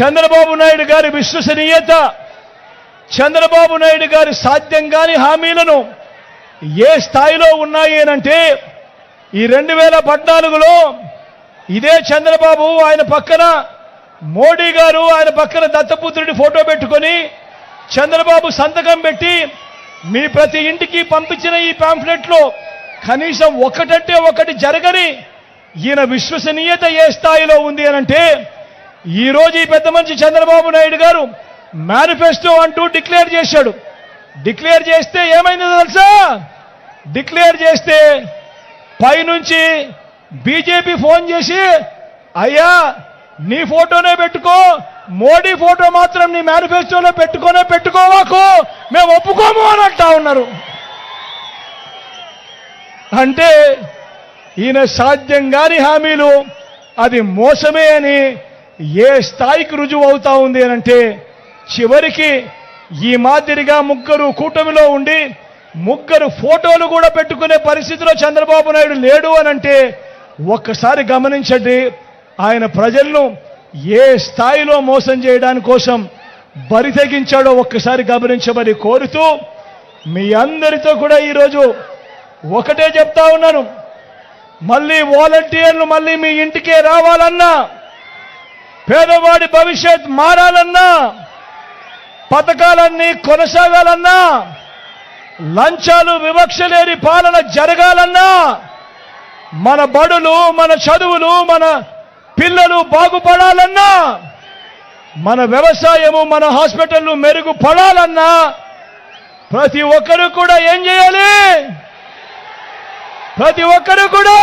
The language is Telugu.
చంద్రబాబు నాయుడు గారి విశ్వసనీయత చంద్రబాబు నాయుడు గారి సాధ్యం కాని హామీలను ఏ స్థాయిలో ఉన్నాయి అనంటే ఈ రెండు వేల పద్నాలుగులో ఇదే చంద్రబాబు ఆయన పక్కన మోడీ గారు ఆయన పక్కన దత్తపుత్రుడి ఫోటో పెట్టుకొని చంద్రబాబు సంతకం పెట్టి మీ ప్రతి ఇంటికి పంపించిన ఈ పాంఫ్లెట్లో కనీసం ఒకటంటే ఒకటి జరగని ఈయన విశ్వసనీయత ఏ స్థాయిలో ఉంది అనంటే ఈ రోజు ఈ పెద్ద మనిషి చంద్రబాబు నాయుడు గారు మేనిఫెస్టో అంటూ డిక్లేర్ చేశాడు. డిక్లేర్ చేస్తే ఏమైందో తెలుసా? డిక్లేర్ చేస్తే పైనుంచి బీజేపీ ఫోన్ చేసి అయ్యా నీ ఫోటోనే పెట్టుకో మోడీ ఫోటో మాత్రం నీ మేనిఫెస్టోలో పెట్టుకోనే పెట్టుకోవాకు మేము ఒప్పుకోము అని అంటా ఉన్నారు. అంటే ఈయన సాధ్యం కాని హామీలు అది మోసమే అని ఏ స్థాయికి రుజువు అవుతా ఉంది అని అంటే చివరికి ఈ మాదిరిగా ముగ్గురు కూటమిలో ఉండి ముగ్గురు ఫోటోలు కూడా పెట్టుకునే పరిస్థితిలో చంద్రబాబు నాయుడు లేడు అనంటే ఒక్కసారి గమనించండి ఆయన ప్రజలను ఏ స్థాయిలో మోసం చేయడాని కోసం బరి తెగించాడో ఒక్కసారి గమనించమని కోరుతూ మీ అందరితో కూడా ఈరోజు ఒకటే చెప్తా ఉన్నాను. మళ్ళీ వాలంటీర్లు మళ్ళీ మీ ఇంటికే రావాలన్నా పేదవాడి భవిష్యత్ మారాలన్నా పథకాలన్నీ కొనసాగాలన్నా లంచాలు వివక్ష లేని పాలన జరగాలన్నా మన బడులు మన చదువులు మన పిల్లలు బాగుపడాలన్నా మన వ్యవసాయము మన హాస్పిటల్లు మెరుగుపడాలన్నా ప్రతి ఒక్కరు కూడా ఏం చేయాలి? ప్రతి ఒక్కరు కూడా